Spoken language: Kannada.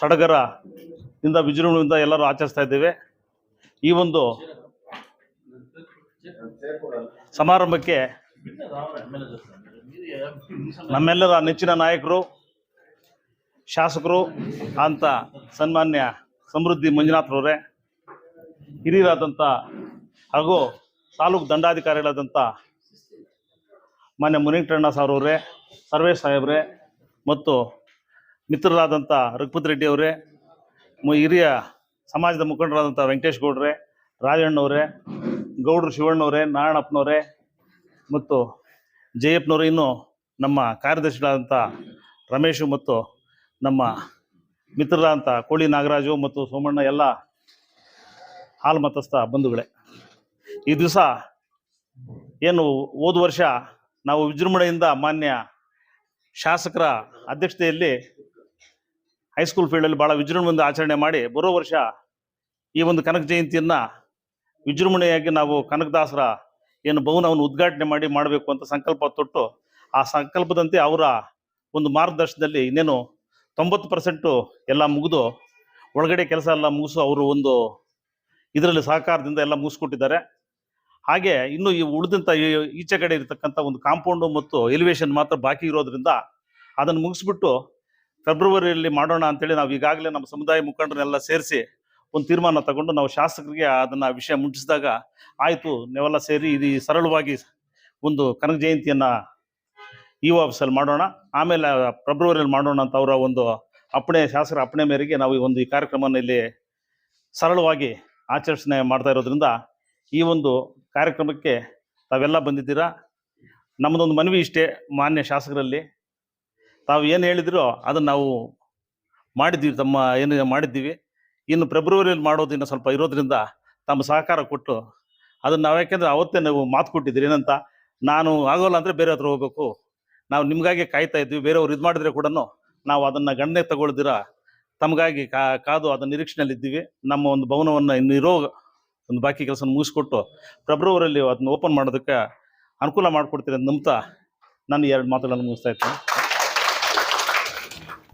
ಸಡಗರದಿಂದ ವಿಜೃಂಭಣೆಯಿಂದ ಎಲ್ಲರೂ ಆಚರಿಸ್ತಾ ಇದ್ದೇವೆ. ಈ ಒಂದು ಸಮಾರಂಭಕ್ಕೆ ನಮ್ಮೆಲ್ಲರ ನೆಚ್ಚಿನ ನಾಯಕರು, ಶಾಸಕರು ಅಂತ ಸನ್ಮಾನ್ಯ ಸಮೃದ್ಧಿ ಮಂಜುನಾಥ್ರವರೇ ಹಿರಿಯರಾದಂಥ ಹಾಗೂ ತಾಲೂಕು ದಂಡಾಧಿಕಾರಿಗಳಾದಂಥ ಮಾನ್ಯ ಮುನಿಂಕಣ್ಣ ಅವರೇ ಸರ್ವೇಶ್ ಸಾಹೇಬ್ರೆ ಮತ್ತು ಮಿತ್ರರಾದಂಥ ರಘುಪತಿ ರೆಡ್ಡಿ ಅವರೇ ಹಿರಿಯ ಸಮಾಜದ ಮುಖಂಡರಾದಂಥ ವೆಂಕಟೇಶ್ ಗೌಡ್ರೆ, ರಾಜಣ್ಣವರೇ, ಗೌಡ್ರು ಶಿವಣ್ಣವರೇ, ನಾರಾಯಣಪ್ಪನವರೇ ಮತ್ತು ಜಯಪ್ಪನವರು, ಇನ್ನು ನಮ್ಮ ಕಾರ್ಯದರ್ಶಿಗಳಾದಂಥ ರಮೇಶು ಮತ್ತು ನಮ್ಮ ಮಿತ್ರರಾದಂಥ ಕೋಳಿ ನಾಗರಾಜು ಮತ್ತು ಸೋಮಣ್ಣ, ಎಲ್ಲ ಹಾಲು ಮತಸ್ಥ ಬಂಧುಗಳೇ. ಈ ದಿವಸ ಏನು ಹೋದ ವರ್ಷ ನಾವು ವಿಜೃಂಭಣೆಯಿಂದ ಮಾನ್ಯ ಶಾಸಕರ ಅಧ್ಯಕ್ಷತೆಯಲ್ಲಿ ಹೈಸ್ಕೂಲ್ ಫೀಲ್ಡಲ್ಲಿ ಭಾಳ ವಿಜೃಂಭಣೆಯಿಂದ ಆಚರಣೆ ಮಾಡಿ ಬರೋ ವರ್ಷ ಈ ಒಂದು ಕನಕ ಜಯಂತಿಯನ್ನು ವಿಜೃಂಭಣೆಯಾಗಿ ನಾವು ಕನಕದಾಸರ ಏನು ಭವನವನ್ನು ಉದ್ಘಾಟನೆ ಮಾಡಿ ಮಾಡಬೇಕು ಅಂತ ಸಂಕಲ್ಪ ತೊಟ್ಟು ಆ ಸಂಕಲ್ಪದಂತೆ ಅವರ ಒಂದು ಮಾರ್ಗದರ್ಶನದಲ್ಲಿ ಇನ್ನೇನು ತೊಂಬತ್ತು ಪರ್ಸೆಂಟು ಎಲ್ಲ ಮುಗಿದು ಒಳಗಡೆ ಕೆಲಸ ಎಲ್ಲ ಮುಗಿಸು ಅವರು ಒಂದು ಇದರಲ್ಲಿ ಸಹಕಾರದಿಂದ ಎಲ್ಲ ಮುಗಿಸ್ಕೊಟ್ಟಿದ್ದಾರೆ. ಹಾಗೆ ಇನ್ನು ಈ ಉಳಿದಂಥ ಈಚೆ ಕಡೆ ಇರತಕ್ಕಂಥ ಒಂದು ಕಾಂಪೌಂಡು ಮತ್ತು ಎಲಿವೇಶನ್ ಮಾತ್ರ ಬಾಕಿ ಇರೋದ್ರಿಂದ ಅದನ್ನು ಮುಗಿಸ್ಬಿಟ್ಟು ಫೆಬ್ರವರಿಯಲ್ಲಿ ಮಾಡೋಣ ಅಂತೇಳಿ ನಾವು ಈಗಾಗಲೇ ನಮ್ಮ ಸಮುದಾಯ ಮುಖಂಡರನ್ನೆಲ್ಲ ಸೇರಿಸಿ ಒಂದು ತೀರ್ಮಾನ ತಗೊಂಡು ನಾವು ಶಾಸಕರಿಗೆ ಅದನ್ನು ವಿಷಯ ಮುಟ್ಟಿಸಿದಾಗ ಆಯಿತು, ನೀವೆಲ್ಲ ಸೇರಿ ಇದು ಸರಳವಾಗಿ ಒಂದು ಕನಕ ಜಯಂತಿಯನ್ನು ಇ ಆಫೀಸಲ್ಲಿ ಮಾಡೋಣ. ಆಮೇಲೆ ಫೆಬ್ರವರಿಯಲ್ಲಿ ಮಾಡೋಣ ಅಂತ ಅವರ ಒಂದು ಅಪ್ಪಣೆ, ಶಾಸಕರ ಅಪ್ಪಣೆ ಮೇರೆಗೆ ನಾವು ಈ ಒಂದು ಈ ಕಾರ್ಯಕ್ರಮವನ್ನು ಇಲ್ಲಿ ಸರಳವಾಗಿ ಆಚರಣೆ ಮಾಡ್ತಾ ಇರೋದ್ರಿಂದ ಈ ಒಂದು ಕಾರ್ಯಕ್ರಮಕ್ಕೆ ತಾವೆಲ್ಲ ಬಂದಿದ್ದೀರಾ? ನಮ್ಮದೊಂದು ಮನವಿ ಇಷ್ಟೇ ಮಾನ್ಯ ಶಾಸಕರಲ್ಲಿ. ತಾವು ಏನು ಹೇಳಿದ್ರು ಅದನ್ನು ನಾವು ಮಾಡಿದ್ದೀವಿ, ತಮ್ಮ ಏನು ಮಾಡಿದ್ದೀವಿ. ಇನ್ನು ಫೆಬ್ರವರಿಯಲ್ಲಿ ಮಾಡೋದು ಸ್ವಲ್ಪ ಇರೋದ್ರಿಂದ ತಮ್ಮ ಸಹಕಾರ ಕೊಟ್ಟು ಅದನ್ನು ನಾವು ಯಾಕೆಂದ್ರೆ ಅವತ್ತೇ ನಾವು ಮಾತು ಕೊಟ್ಟಿದ್ದೀರಿ, ಏನಂತ? ನಾನು ಆಗೋಲ್ಲ ಅಂದರೆ ಬೇರೆ ಹತ್ರ ಹೋಗ್ಬೇಕು. ನಾವು ನಿಮಗಾಗಿ ಕಾಯ್ತಾ ಇದ್ವಿ ಬೇರೆಯವ್ರು ಇದು ಮಾಡಿದ್ರೆ ಕೂಡ ನಾವು ಅದನ್ನು ಗಣನೆ ತಗೊಳ್ದಿರ? ತಮಗಾಗಿ ಕಾ, ಕಾದು ಅದನ್ನ ನಿರೀಕ್ಷೆಯಲ್ಲಿ ಇದ್ದೀವಿ ನಮ್ಮ ಒಂದು ಭವನವನ್ನು ಇನ್ನು ಇರೋ ಒಂದು ಬಾಕಿ ಕೆಲಸ ಮುಗಿಸ್ಕೊಟ್ಟು ಫೆಬ್ರವರಿಯಲ್ಲಿ ಅದನ್ನ ಓಪನ್ ಮಾಡೋದಕ್ಕೆ ಅನುಕೂಲ ಮಾಡಿಕೊಡ್ತೀರಿ ಅಂತ ನಂಬ್ತಾ ನಾನು ಎರಡು ಮಾತುಗಳನ್ನು ಮುಗಿಸ್ತಾ ಇದ್ದೀನಿ